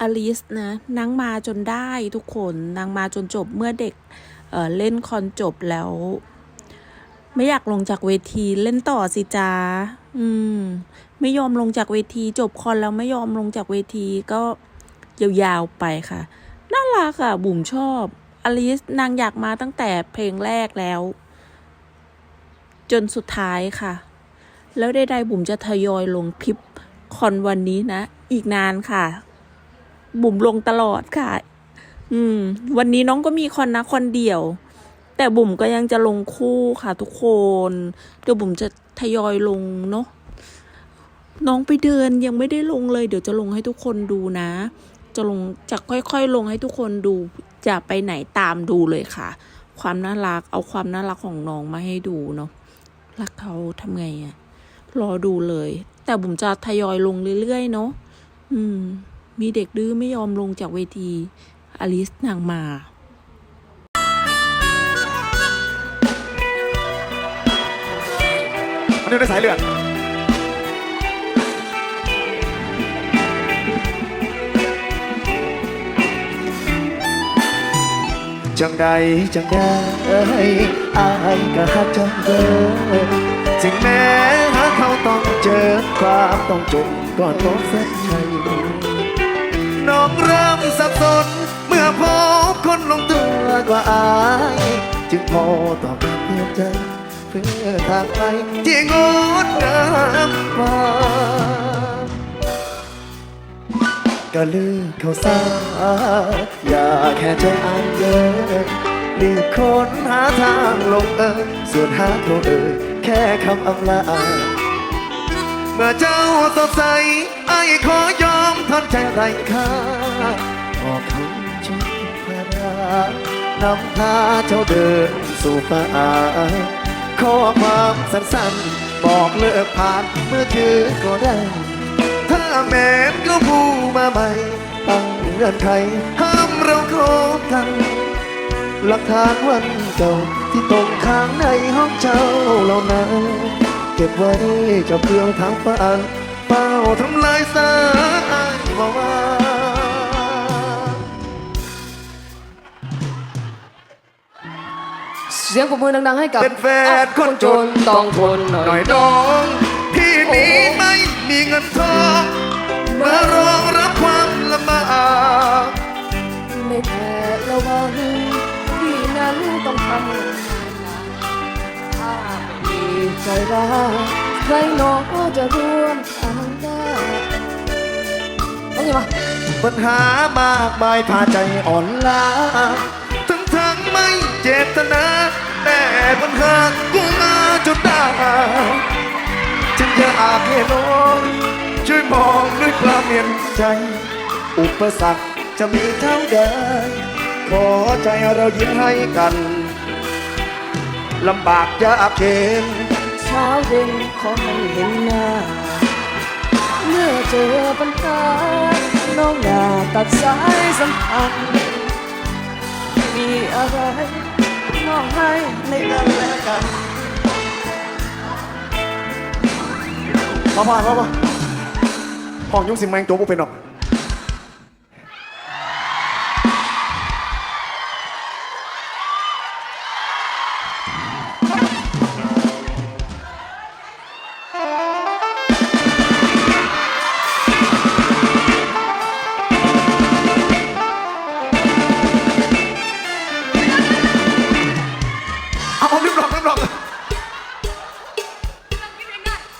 อลิสนะนางมาจนได้ทุกคนนางมาจนจบเมื่อเด็กเเล่นคอนจบแล้ว ไม่อยากลงจากเวทีเล่นต่อสิจ้าอืม ไม่ยอมลงจากเวทีจบคอนแล้วไม่ยอมลงจากเวทีก็ยาวๆไปค่ะ น่ารักอะ บุ๋มชอบอลิสนางอยากมาตั้งแต่เพลงแรกแล้ว จนสุดท้ายค่ะ แล้วใดๆบุ๋มจะทยอยลงคลิปคอนวันนี้นะ อีกนานค่ะ บุ๋มลงตลอดค่ะ อืม วันนี้น้องก็มีคอนนะคอนเดี่ยว แต่บุ๋มก็ยังจะลงคู่ค่ะ ทุกคน เดี๋ยวบุ๋มจะทยอยลงเนาะน้องไปเดินยังไม่ได้ลงเลย เดี๋ยวจะลงให้ทุกคนดูนะ จะลงจะค่อยๆ ลงให้ทุกคนดู จะไปไหนตามดูเลยค่ะ ความน่ารักเอาความน่ารักของน้องมาให้ดูเนาะรักเขาทำไงอะรอดูเลย แต่บุ๋มจะทยอยลงเรื่อยๆเนาะอืม มีเด็กดื้อไม่ยอมลงจากเวที อลิสนางมามันอยู่ในสายเลือดจังใดจังได้อายก็ฮักจังเด้อถึงแม้หาเขาต้องเจอความต้องจบก่อนต้องเส้นชัย น้องเริ่มสับสน เมื่อพบคนลงตัวกว่าอาย จึงพอตอบรับเพื่อใจเพื่อทางไปที่งดงามกว่าก็ลืมเขาซาอย่าแค่ใจอ่านเยอะรีบค้นหาทางลงเอยส่วนหาเขาเอยแค่คำอำลา เมื่อเจ้าสดใสไอ้ขอยอมทนใจไรค่าบอกเขาจงพารานำพาเจ้าเดินสู่ฟ้าขอความสั้นๆ บอกเลิกผ่านเมื่อถือก็ได้ ถ้าแม้นก็พูมาใหม่ตั้งเงื่อนไขห้ามเราคบกันหลักฐานวันเก่าที่ตกค้างในห้องเจ้าเหล่านั้น เก็บไว้เจะเพื่องทางฟ้าเป้าทำลายสายบอกว่าเสียงปรบมือดังๆให้กับเป็นแฟนคนจนต้องทนหน่น่ออยยน้องที่นี้ไม่มีเงินทองมารองรับความลำบากไม่แพ้ระวังที่นั้นต้องทำ ใจรักใครหนอจะร่วมทางได้เอาไงมาปัญหามากมายพาใจอ่อนล้าทั้งทั้งไม่เจตนาแต่ปัญหากูมาจนได้จึงอยากให้น้องช่วยมองด้วยความเห็นใจ อุปสรรคจะมีเท่าใดขอใจเรายิ้มให้กันลำบากยากเข็น ช้าเย็นขอให้เห็นหน้า เมื่อเจอปัญหาน้องอย่าตัดสายสัมพันธ์มีอะไรมองให้ในกันและกันมาผ่านมามาห้องยุ่งสิงแมงโจ๊กเป็นหรอก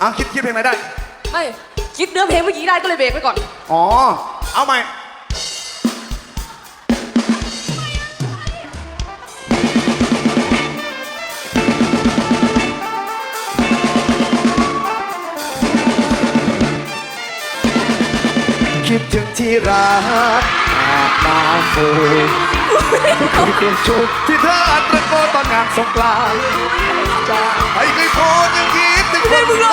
อะคิดคิดเพลงอะไรได้ ไม่คิดเนื้อเพลงเมื่อกี้ได้ก็เลยเบรกไว้ก่อน อ๋อ เอาใหม่ คิดถึงที่รัก อาบน้ำโฟมที่เป็นชุดที่เธอตะโกนตอนงานสงกรานต์จากไปเคยโพสยังคิดถึงคนที่มา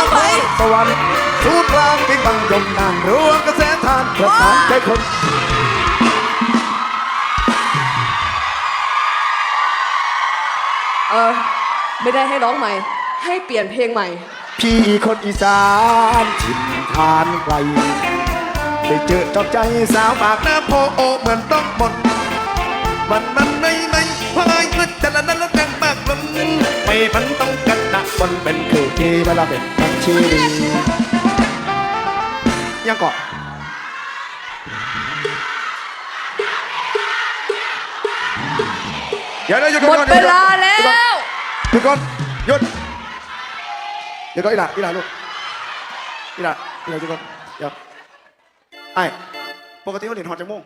สวรรค์ทุกกลางเป็นบังยมนานรวงกระแสทานประสานใจคนเออไม่ได้ให้ร้องใหม่ ให้เปลี่ยนเพลงใหม่ พี่คนอีสานถิ่นทานไกล ได้เจอจอบใจสาวปากหน้าโพโอเหมือนต้องหมดมันมันในในพายมันจะละนั้นแล้วแกงมากล้นไม่มันต้องกันหนักมันเป็นคือที่เวลาเป็นบัญชีดียังเกาะเดี๋ยวเดี๋ยวหยุดหมดก่อนเวลาแล้ว หยุดก่อนหยุดหยุดก่อนอีหล่าอีหล่าลูกอีหล่าอีหล่าหยุดก่อนเดี๋ยว ไอ้ปกติเขาเรียนหอดจังโมง